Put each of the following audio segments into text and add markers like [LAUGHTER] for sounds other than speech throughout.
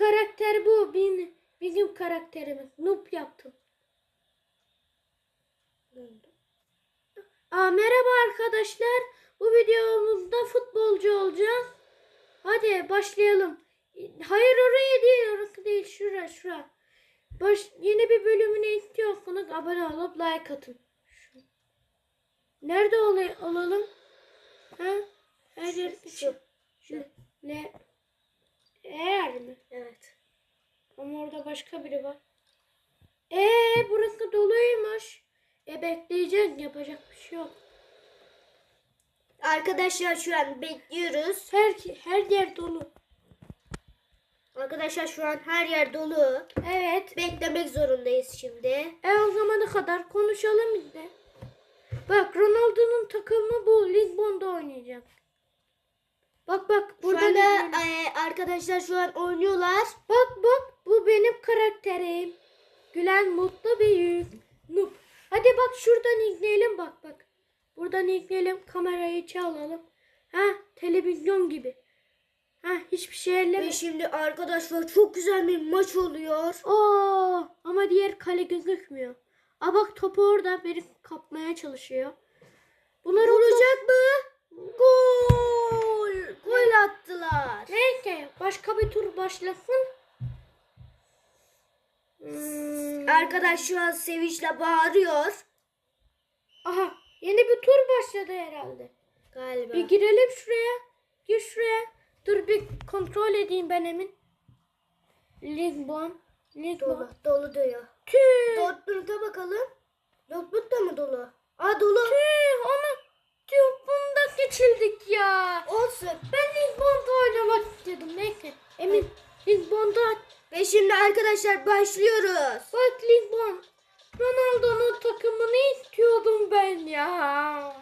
karakter bu. Benim, benim karakterimiz. Noob yaptım. Aa, merhaba arkadaşlar. Bu videomuzda futbolcu olacağız. Hadi başlayalım. Hayır oraya değil, orası değil. Şura, şura. Baş, yeni bir bölümüne istiyorsanız abone olup like atın. Şu. Nerede olay, olalım? Ha? Her yer Şu. Şu. Ne? Eğer mi? Evet. Ama orada başka biri var. Ee, burası doluymuş. E bekleyeceğiz. Yapacak bir şey yok. Arkadaşlar şu an bekliyoruz. Her, her yer dolu. Arkadaşlar şu an her yer dolu. Evet. Beklemek zorundayız şimdi. E o zamana kadar konuşalım biz de. Bak Ronaldo'nun takımı bu. Lisbon'da oynayacak. Bak bak burada Lisbon- e, arkadaşlar şu an oynuyorlar. Bak bak bu benim karakterim. Gülen mutlu büyük. Noob. Hadi bak şuradan izleyelim bak bak. Buradan izleyelim kamerayı çalalım. Ha televizyon gibi. Ha hiçbir şey elleme. Ve şimdi arkadaşlar çok güzel bir maç oluyor. Oo, ama diğer kale gözükmüyor. Aa bak topu orada beni kapmaya çalışıyor. Bunlar Olacak mı? Gol! Gol attılar. Neyse başka bir tur başlasın. Hmm. Arkadaş şu an sevinçle bağırıyor. Aha yeni bir tur başladı herhalde. Galiba. Bir girelim şuraya. Gir şuraya. Dur bir kontrol edeyim ben emin. Lisbon. Lisbon. Dolu, dolu diyor. Tüh. Dortmund'a bakalım. Dortmund da mı dolu? Aa dolu. Tüh onu tüh bunda geçildik ya. Olsun. Ben Lisbon'da oynamak istedim. Neyse. Emin Lisbon'da Ve şimdi arkadaşlar başlıyoruz. bak Lisbon. Ronaldo'nun takımını istiyordum ben ya.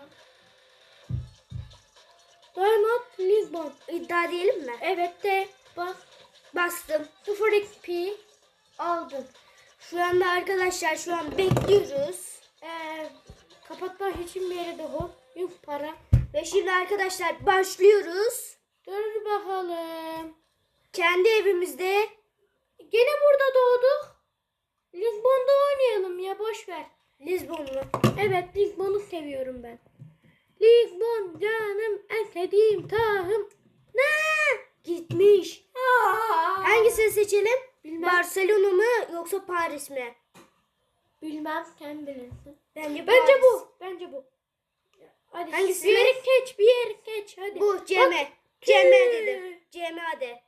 Damat Lisbon. İddia diyelim mi? Evet de bak Bastım. 0 XP aldım. Şu anda arkadaşlar şu an bekliyoruz. Ee, kapatmak için bir yere de hop. Yok para. Ve şimdi arkadaşlar başlıyoruz. Dur bakalım. Kendi evimizde Gene burada doğduk. Lisbon'da oynayalım ya boş ver. Lisbonlu. Evet Lisbon'u seviyorum ben. Lisbon canım en sevdiğim tahım. Ne? Gitmiş. Aa! Hangisini seçelim? Bilmem. Barcelona mı yoksa Paris mi? Bilmem sen bilirsin. Bence, Bence Paris. bu. Bence bu. Hadi Hangisi? bir yere geç bir yere geç hadi. Bu Bak, Cem'e. tüh. Cem'e dedim. Cem'e hadi.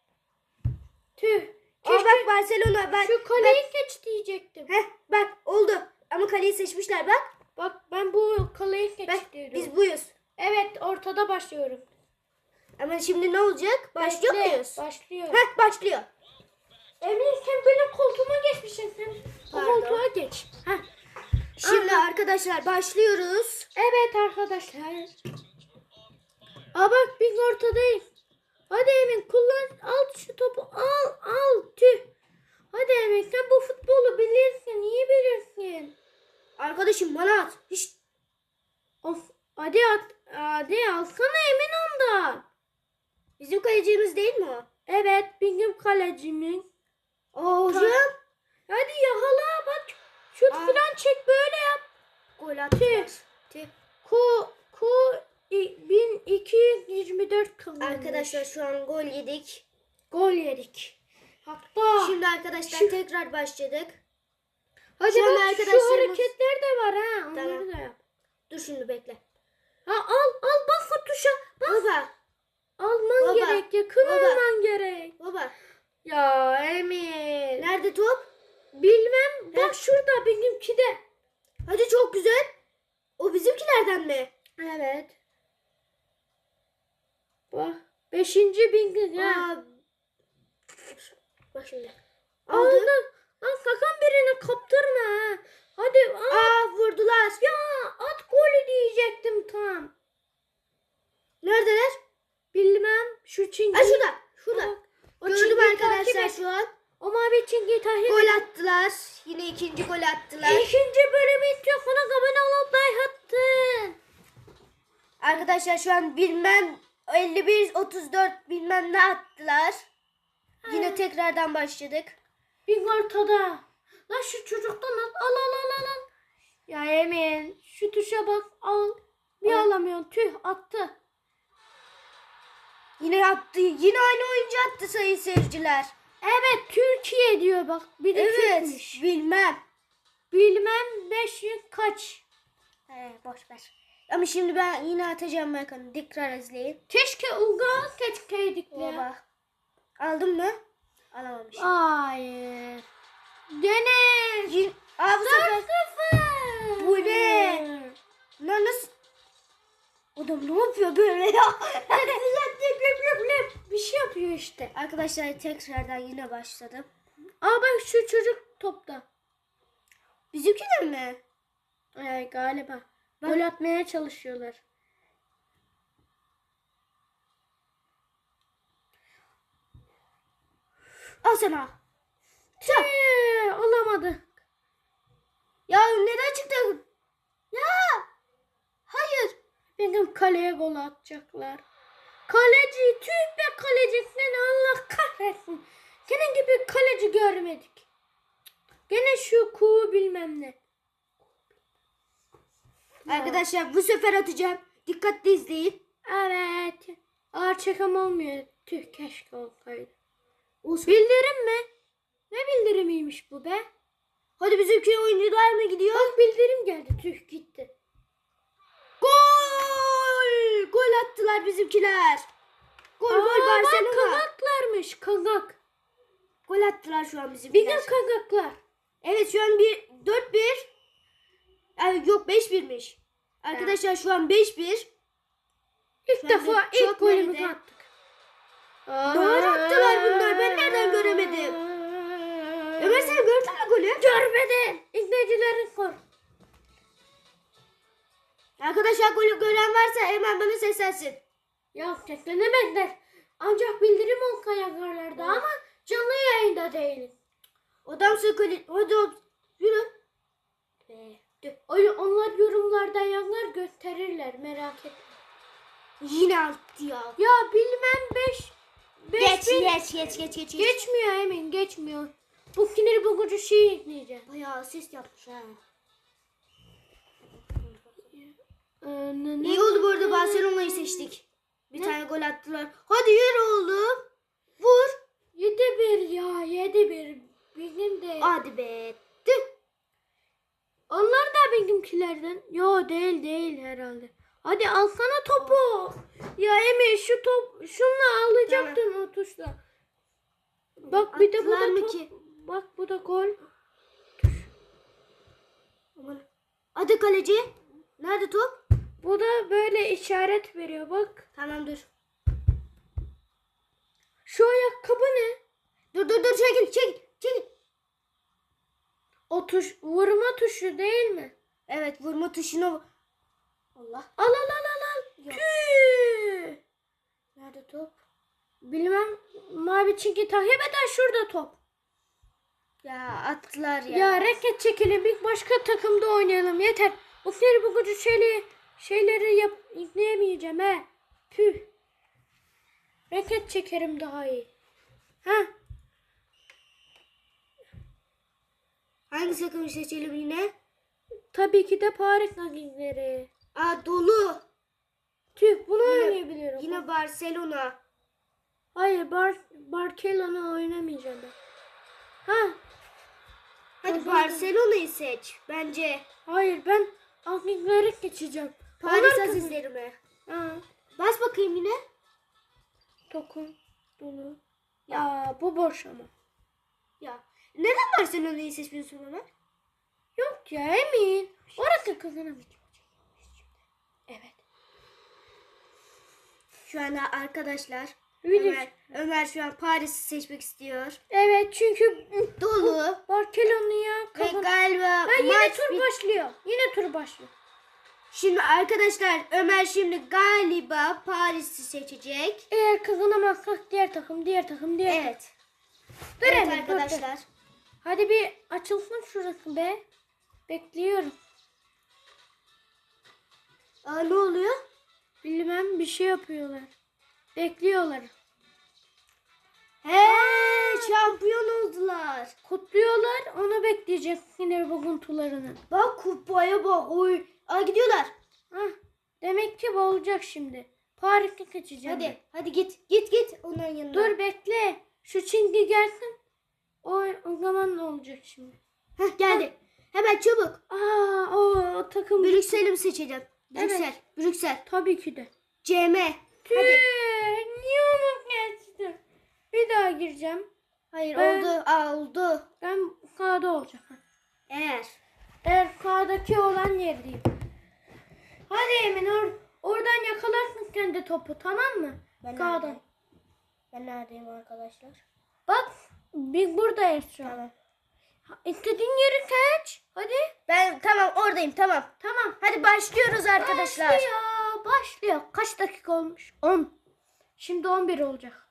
Tüh. Aa Keşke bak Barcelona bak. şu kaleyi geç diyecektim. Heh bak oldu. Ama kaleyi seçmişler bak. Bak ben bu kaleyi geç Bak diyorum. biz buyuz. Evet ortada başlıyorum. Ama şimdi ne olacak? Başlıyor Bekle, muyuz? Başlıyor. Heh başlıyor. Emin sen benim koltuğuma geçmişsin sen. O Pardon. koltuğa geç. Heh. Şimdi arkadaşlar başlıyoruz. Evet arkadaşlar. Aa bak biz ortadayız. Hadi Emin kullan. Al şu topu. Al al. Tüh. Hadi Emin sen bu futbolu bilirsin. iyi bilirsin. Arkadaşım bana at. Hiç Of. Hadi at. Hadi alsana Emin ondan. bizim kalecimiz değil mi o? Evet bizim kalecimiz. Hocam. Hadi yakala bak. Şut Aa. falan çek böyle yap. Gol. Ku ku i- 1224 kalmış. Arkadaşlar şu an gol yedik. gol yedik. Hatta Şimdi arkadaşlar Şu- tekrar başladık. hadi şu bak şu arkadaşlarımız- hareketler de var ha. Onları Tamam. da yap. Dur şimdi bekle. Ha al al bas o tuşa. Bas. Baba. Alman Baba, gerek. Yakın baba. alman gerek. Baba. Ya Emir. Nerede top? Bilmem. Bak He. şurada benimki de. Hadi çok güzel. O bizimkilerden mi? Evet. Bak. Beşinci bingin ha. Bak şimdi. Aldı. Aldın. Lan sakın birini kaptırma ha. Hadi al. Aa vurdular. Ya at golü diyecektim tam. Neredeler? Bilmem şu çingi. Ha şurada. Şurada. Bak, o Gördüm çingiyi takip arkadaşlar et. şu an. O mavi çingiyi takip Gol et. attılar. Yine ikinci gol attılar. İkinci bölümü istiyorsan abone olup like attın. Arkadaşlar şu an bilmem 51 34 bilmem ne attılar. Yine tekrardan başladık. Bir ortada. Lan şu çocuktan al al al al al. al. Ya Emin şu tuşa bak al. Bir Al. alamıyorsun tüh attı. Yine attı. Yine aynı oyuncu attı sayın seyirciler. Evet Türkiye diyor bak. Bir de Evet. Türkmüş. Bilmem. Bilmem 500 kaç. He boş ver. Ama şimdi ben yine atacağım Berkan'ı. Tekrar izleyin. Keşke Uga keşkeydik ya. Baba. Aldın mı? Alamamışım. Hayır. Gene. Yine... Aa bu sefer. 4-0. Bu ne? Lan nasıl? Adam ne yapıyor böyle ya? [LAUGHS] Bir şey yapıyor işte. Arkadaşlar tekrardan yine başladım. Aa bak şu çocuk topta. Bizimkiler mi? Ee, galiba. Bak. Gol atmaya çalışıyorlar. Al sana. Olamadı. Ya neden çıktı? Ya. Hayır. Benim kaleye gol atacaklar. Kaleci tüh be kaleci seni Allah kahretsin. Senin gibi kaleci görmedik. Gene şu kuğu bilmem ne. Arkadaşlar bu sefer atacağım. Dikkatli izleyin. Evet. Ağır çekim olmuyor. Tüh keşke olsaydı. Olsun. Bildirim mi? Ne bildirimiymiş bu be? Hadi bizimki oyuncular mı gidiyor? Bak bildirim geldi. Tüh gitti. Gol! Gol attılar bizimkiler. Gol gol Aa, bak Barcelona. kagaklarmış kagak. Gol attılar şu an Bir bizimkiler. de kagaklar. Evet şu an bir 4-1. Ay, yok 5-1'miş. Arkadaşlar şu an 5-1. İlk defa ilk golümüzü attık. Doğru attılar bunlar. Ben nereden göremedim? Ömer sen gördün mü golü? Görmedin. İzleyicilerin kor. Arkadaşlar golü gören varsa hemen bana seslensin. Ya seslenemezler. Ancak bildirim on kayagarlarda ama canlı yayında değiliz. Odamsı golü. Hadi o- yürü. Be. Onlar yorumlarda yazar gösterirler merak etme. Yine attı ya. Ya bilmem 5 5 Geç geç geç geç geç. geç. Geçmiyor Emin geçmiyor. Bu sinir bozucu şeyi ekleyeceğim. Bayağı ses yapmış ha. İyi oldu bu arada Barcelona'yı seçtik. Bir tane gol attılar. Hadi yürü oğlum. Vur. 7-1 ya 7-1. Bizim de. Hadi be. Tüh. Benimkilerden. Yo değil değil herhalde. Hadi alsana topu. Ya Emin şu top şunla alacaktın o tuşla. Bak bir de bu da top. ki? Bak bu da gol. Hadi kaleci. Nerede top? Bu da böyle işaret veriyor bak. Tamam dur. Şu ayakkabı ne? Dur dur dur çekil çekil çekil. O tuş vurma tuşu değil mi? Evet vurma tuşuna. Allah. Al al al al al. Tüh. Nerede top? Bilmem mavi çinki takip eder şurada top. Ya attılar ya. Ya reket çekelim bir başka takımda oynayalım yeter. Bu seri bu gücü şeyleri, şeyleri yap, izleyemeyeceğim he. Tüh. Reket çekerim daha iyi. Ha Hangi takımı seçelim yine? Tabii ki de Paris Nagileri. Aa dolu. Tüh bunu Yine- oynayabiliyorum. Yine Barcelona. Hayır Bar Barcelona oynamayacağım ben. Ha Hadi. Barcelona'yı seç bence. hayır ben Nagileri geçeceğim. Paris Azizleri mi? Ha, Bas bakayım yine. dokun dolu. Ya bu boş ama. Ya neden Barcelona'yı seçmiyorsun Ömer? Yok ya emin. Orası kazanamayacak. Evet. Şu anda arkadaşlar Ömer, Ömer şu an Paris'i seçmek istiyor. Evet çünkü Dolu. Barcelona'ya Ve kazan. galiba Ha, yine maç tur bit- başlıyor. Yine tur başlıyor. Şimdi arkadaşlar Ömer şimdi galiba Paris'i seçecek. Eğer kazanamazsak diğer takım, diğer takım, diğer takım. Evet. Dur Evet Emin, dur, dur. arkadaşlar. Hadi bir açılsın şurası be. Bekliyorum. Aa, ne oluyor? Bilmem bir şey yapıyorlar. Bekliyorlar. He şampiyon oldular. Kutluyorlar. Onu bekleyecek yine bugüntülerini. Bak kupaya bak. Oy. Aa, gidiyorlar. Hah. Demek ki bu olacak şimdi. Paris'e kaçacağım. Hadi hadi git git git onların yanına. Dur bekle. Şu çingi gelsin. O, o zaman ne olacak şimdi? Heh, geldi. Hemen çabuk. Aa o, takım. Brüksel'i mi seçeceğim? Evet. Brüksel. Brüksel. Tabii ki de. CM. Tüh, Hadi. niye onu geçtim? Bir daha gireceğim. Hayır Ben- oldu. Aa, oldu. Ben K'da olacağım. Eğer. Eğer K'daki olan yerdeyim. Hadi Emin or oradan yakalarsın kendi topu tamam mı? Ben K'dan. neredeyim? Ben neredeyim arkadaşlar? Bak biz buradayız şu an. Tamam. İstediğin yeri seç. Hadi. Ben tamam oradayım tamam. Tamam. Hadi başlıyoruz arkadaşlar. Başlıyor. Başlıyor. Kaç dakika olmuş? 10. Şimdi 11 olacak.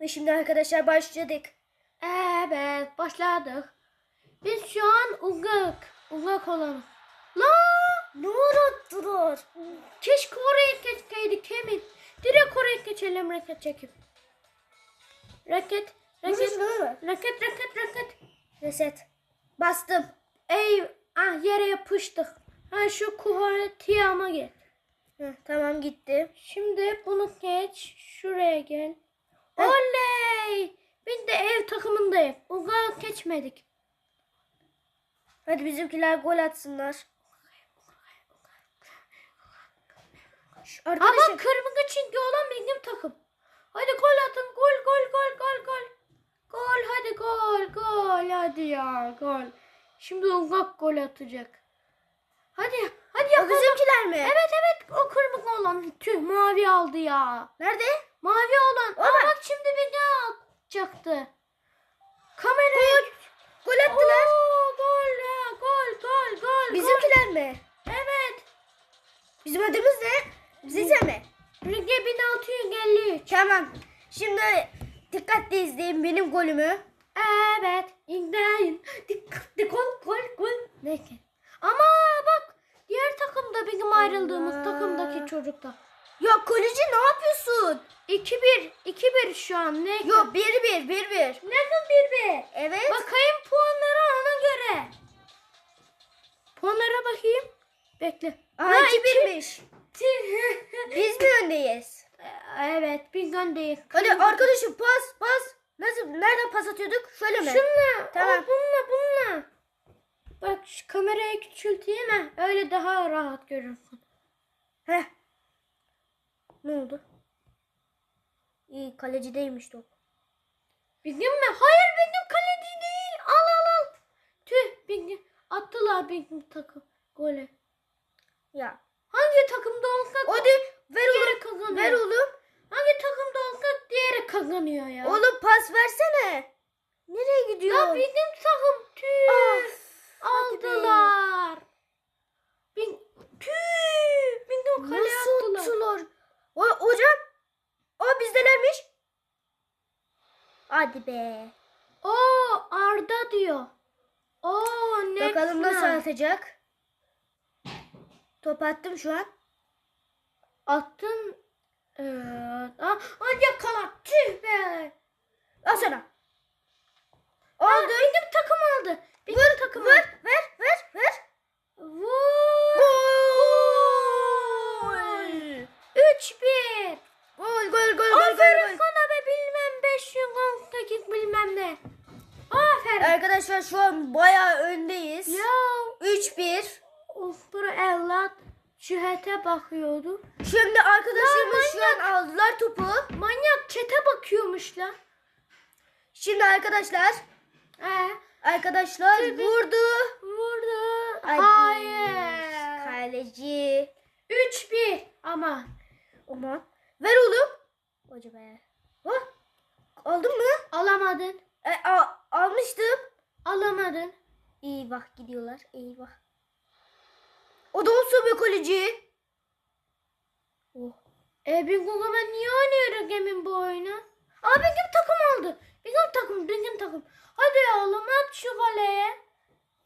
Ve şimdi arkadaşlar başladık. Evet başladık. Biz şu an ugak. Ugak olalım. La Ne unuttular? keşke oraya geçseydik Emin. Direkt oraya geçelim raket çekip. Raket. Raket. Raket raket raket. Reset. Bastım. Ey ah yere yapıştık. Ha şu kuvaletiyama gel. Hı, tamam gitti. Şimdi bunu geç. Şuraya gel. Heh. Oley! Ben de ev takımındayım. Uga geçmedik. Hadi bizimkiler gol atsınlar. Şu Ama Arkadaşım. kırmızı çizgi olan benim takım. Hadi gol atın. Gol gol gol gol gol. Gol hadi gol gol gol. Şimdi Uga gol atacak. Hadi hadi O yapalım. bizimkiler mi? Evet evet o kırmızı olan. Tüh mavi aldı ya. Nerede? Mavi olan. Aa, da- bak şimdi beni atacaktı. Kamerayı. Gol attılar. Oo, gol ya gol gol gol. Bizimkiler mi? gol. Evet. Bizim adımız ne? Zize mi? Rige 1653. Tamam. Şimdi dikkatli izleyin benim golümü. Evet. İngilizce. Dikkatli gol gol gol. Neyse. Ama bak diğer takımda benim ayrıldığımız Allah. takımdaki çocukta. Ya kaleci ne yapıyorsun? 2-1. 2-1 şu an. Ne? Yok 1-1 1-1. Nasıl 1-1? Evet. Bakayım puanlara ona göre. Puanlara bakayım. Bekle. Ha, 2-1'miş. [LAUGHS] Biz mi öndeyiz? evet bir göndeyiz. Hadi arkadaşım pas pas. Nasıl nereden pas atıyorduk? Şöyle mi? Şunla. Tamam. Tamam. bununla bununla. Bak şu kamerayı küçülteyim ha. Öyle daha rahat görürsün. Heh. Ne oldu? İyi kalecideymiş top. Bilgin mi? Hayır benim kaleci değil. Al al al. Tüh bilgin. Attılar benim takım. Gole. Ya. Hangi takımda olsak Hadi ver diğeri oğlum. Ver oğlum. Hangi takımda olsak diğeri kazanıyor ya. Oğlum pas versene. Nereye gidiyor? Ya bizim takım tüh. Aldılar. Bin, tüh. Bingo kaleye Nasıl attılar. attılar? O, hocam. O bizdelermiş. Hadi be. Oo Arda diyor. Oo ne? Bakalım nasıl atacak. Top attım şu an. Attın. Ee, aa, yakala. Tüh be. Al sana. Aa, Oldu. benim takım aldı. Benim Vur, takım vur, aldı. ver, ver, ver. Vur. Gol. 3-1. Gol, gol, gol, gol, Aferin gol, sana be bilmem 518 bilmem ne. Aferin. Arkadaşlar şu an bayağı öndeyiz. Ya 3-1. of bu evlat şühete bakıyordu. Şimdi arkadaşlarımız Ya şu an aldılar topu. Manyak çete bakıyormuş lan. Şimdi arkadaşlar, Ee, arkadaşlar Tabii. vurdu. vurdu. Hadi. Hayır. Kaleci. 3-1 ama. Aman. Ver oğlum. Hoca be. Hah. Aldın mı? Alamadın. E, a- almıştım. Alamadın. Eyvah gidiyorlar. Eyvah. O da olsun be kaleci. Oh. E bin Gogomen niye oynuyor Emin bu oyunu? Aa benim takım aldı. Benim takım, benim takım. Hadi oğlum at şu kaleye.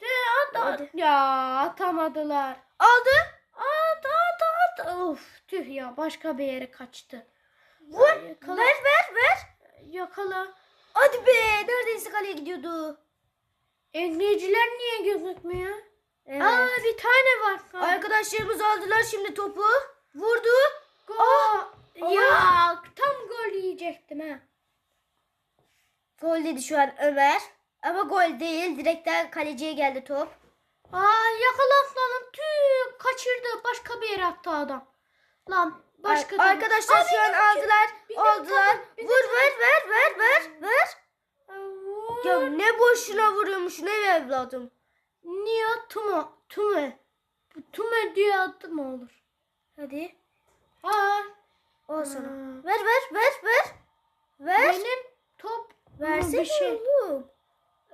De at at. Hadi. Ya atamadılar. Aldı. At at at. Of tüh ya başka bir yere kaçtı. Vur. Yakala. Ver ver ver. Yakala. Hadi be. Neredeyse kaleye gidiyordu. Engleyiciler niye gözükmüyor? Evet. Aa bir tane var. Arkadaşlarımız aldılar şimdi topu. Vurdu. Gol. Ya tam gol yiyecektim ha. Gol dedi şu an Ömer. Ama gol değil. Direkten kaleciye geldi top. Aa yakalanalım. Tüh kaçırdı. Başka bir yere attı adam. Lan başka Ar- Arkadaşlar Aa, şu an aldılar. Bizim Vur ver ver ver ver ver. Aa, vur. Ya ne boşuna vuruyormuş ne evladım. Niye Tumo? Tume. Tume diye adı mı olur? Hadi. Aa. Al sana. Aa. Ver ver ver ver. Ver. Benim top Versene bir şey. oğlum.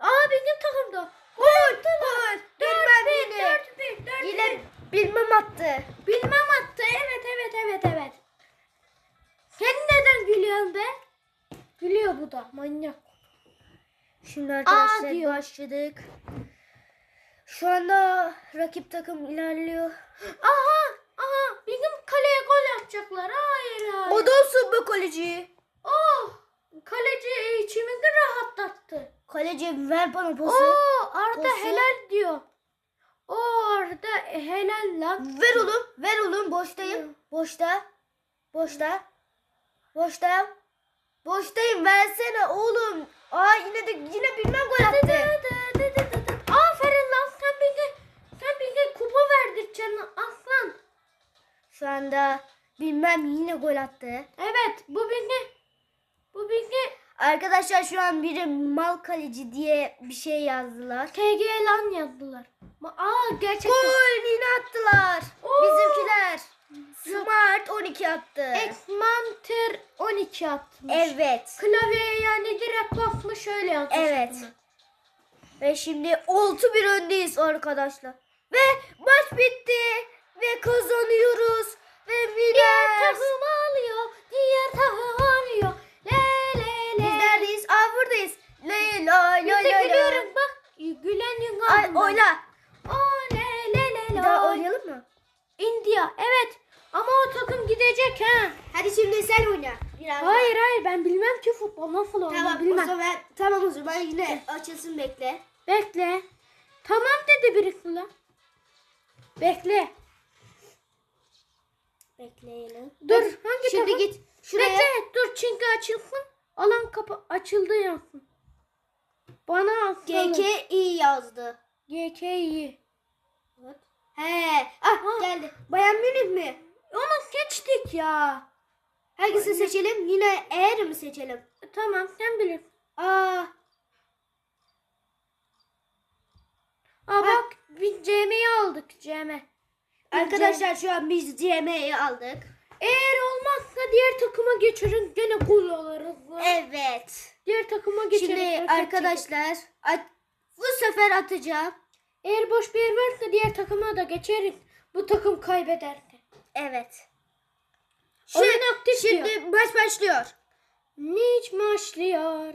Aa benim takımda. Gol. Gol. Bilmem yine. dört bir, dört Yine bir. bilmem attı. Bilmem attı. Evet evet evet evet. Sen neden gülüyorsun be? Gülüyor bu da manyak. Şimdi arkadaşlar başladık. Şu anda rakip takım ilerliyor. Aha aha bizim kaleye gol yapacaklar. Hayır hayır. Odolsun bu kaleci. Oh kaleci içimizi rahatlattı. Kaleci ver bana pası. Oo Arda Pası. helal diyor. O Arda helal lan. Ver oğlum. Ver oğlum. Boştayım. Boşta. Boşta. Boşta. Boştayım. Versene oğlum. Aa yine de yine bilmem gol attı. Verdireceksin aslan. Şu anda bilmem yine gol attı. Evet bu bizi bu bizi Arkadaşlar şu an biri mal kaleci diye bir şey yazdılar. TG lan yazdılar. Aa gerçekten. Gol yine attılar. Oo. Bizimkiler. Smart 12 attı. Exmanter 12 atmış. Evet. Klavyeye yani direkt basmış şöyle yazmış. Evet. bunu. Ve şimdi 6-1 öndeyiz arkadaşlar. Ve maç bitti. Ve kazanıyoruz. Ve Diğer Miner. takım alıyor. Diğer takım alıyor. Le le le. Biz neredeyiz? Aa buradayız. Le la la la la. gülüyoruz bak. Gülen yün Ay oyna. O le le le le. daha oynayalım mı? India evet. Ama o takım gidecek ha. Hadi şimdi sen oyna. Biraz daha. Hayır hayır ben bilmem ki futbol nasıl oynar Tamam bilmem. o zaman tamam o zaman yine açılsın bekle. Bekle. Tamam dedi birisi lan. Bekle. Bekleyelim. Dur Hadi, hangi Şimdi takım? git şuraya. Bekle dur çünkü açılsın. Alan kapı açıldı yansın. Bana asalım. GK iyi yazdı. GK iyi. He. Ah Ha. geldi. Bayan Münih mi? Onu geçtik ya. Hangisini seçelim? Yine eğer mi seçelim? Tamam sen bilirsin. Aa. Aa bak biz CM'yi aldık CM. Arkadaşlar şu an biz CM'yi aldık. Eğer olmazsa diğer takıma geçeriz gene gol alırız. Evet. Diğer takıma geçeriz. Şimdi raket arkadaşlar at- bu sefer atacağım. Eğer boş bir yer varsa diğer takıma da geçeriz. Bu takım kaybederse. Evet. Oyun aktif Şimdi diyor. maç başlıyor. Niç başlıyor.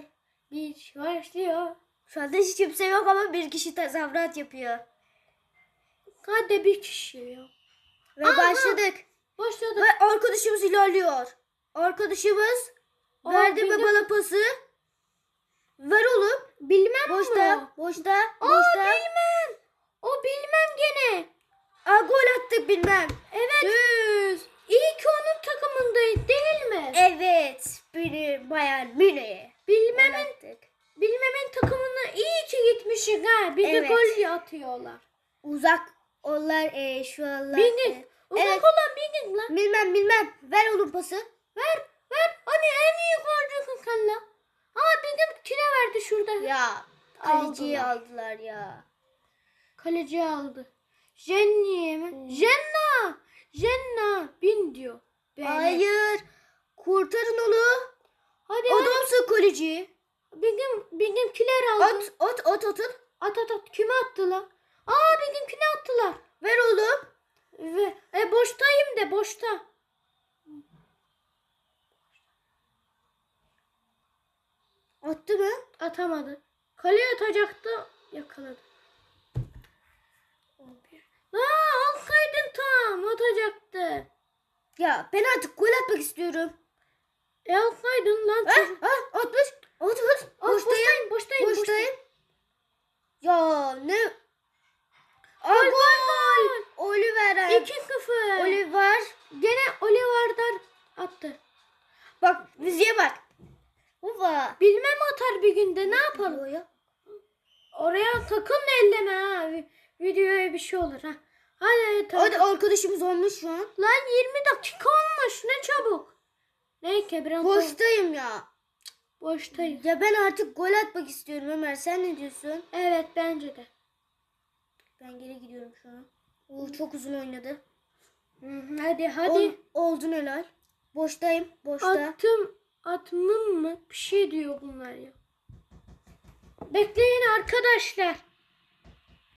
Niç başlıyor. Şu anda hiç kimse yok ama bir kişi tezahürat yapıyor. Hadi bir kişi ya. Ve Aha. başladık. Başladı. Ve arkadaşımız ilerliyor. Arkadaşımız Aa, verdi bildim. bana pası? Ver oğlum. Bilmem Boşta, mi? boşta, Aa boşta. bilmem. O bilmem gene. Aa, gol attık bilmem. Evet. Düz. İyi ki onun takımındayız değil mi? Evet, biri Bayern Münih. Gol Bilmemin, bilmemin takımına iyi ki gitmişiz ha. Bir Evet. de gol atıyorlar. Uzak onlar e, şu anlar. Bildik. e, Uzak Evet. olan bildik lan. Bilmem bilmem. Ver oğlum pası. Ver ver. Hani en iyi golcüsün sen lan. Ama bizim kine verdi şurada. Ya kaleciyi Aldılar. aldılar ya. Kaleci aldı. Jenny'e mi? Jenna. Jenna bin diyor. Böyle. Hayır. Kurtarın onu. Hadi hadi. da olsun kaleci. Bizim, bizimkiler aldı. At at at atın. At at at. Kime attı lan? Aa bizimkine attılar. Ver oğlum. Ve e, boştayım de boşta. Attı mı? Atamadı. Kaleye atacaktı. Yakaladı. 11. Aa alsaydın tam atacaktı. Ya ben artık gol atmak istiyorum. E atsaydın lan. Ha, çocuk. ha, atmış. Atmış. Aa, Boştayım. boştayım, boştayım, boştayım. Boştayım. Ya ne? Aa, Gol, gol. Oliver. 2-0. Oliver. Gene Oliver'dan attı. Bak müziğe bak. Baba. Bilmem atar bir günde ne yapalım? Boya. Oraya sakın elleme ha. Vi- Videoya bir şey olur ha. Hadi tamam. Hadi arkadaşımız olmuş şu an. Lan 20 dakika olmuş ne çabuk. Neyse biraz Boştayım ya. boştayım. Ya ben artık gol atmak istiyorum Ömer. Sen ne diyorsun? Evet bence de. Ben geri gidiyorum şu an. Oo, çok uzun oynadı. Hadi hadi. Ol, oldun helal. Boştayım. Boşta. Attım atmım mı? Bir şey diyor bunlar ya. Bekleyin arkadaşlar.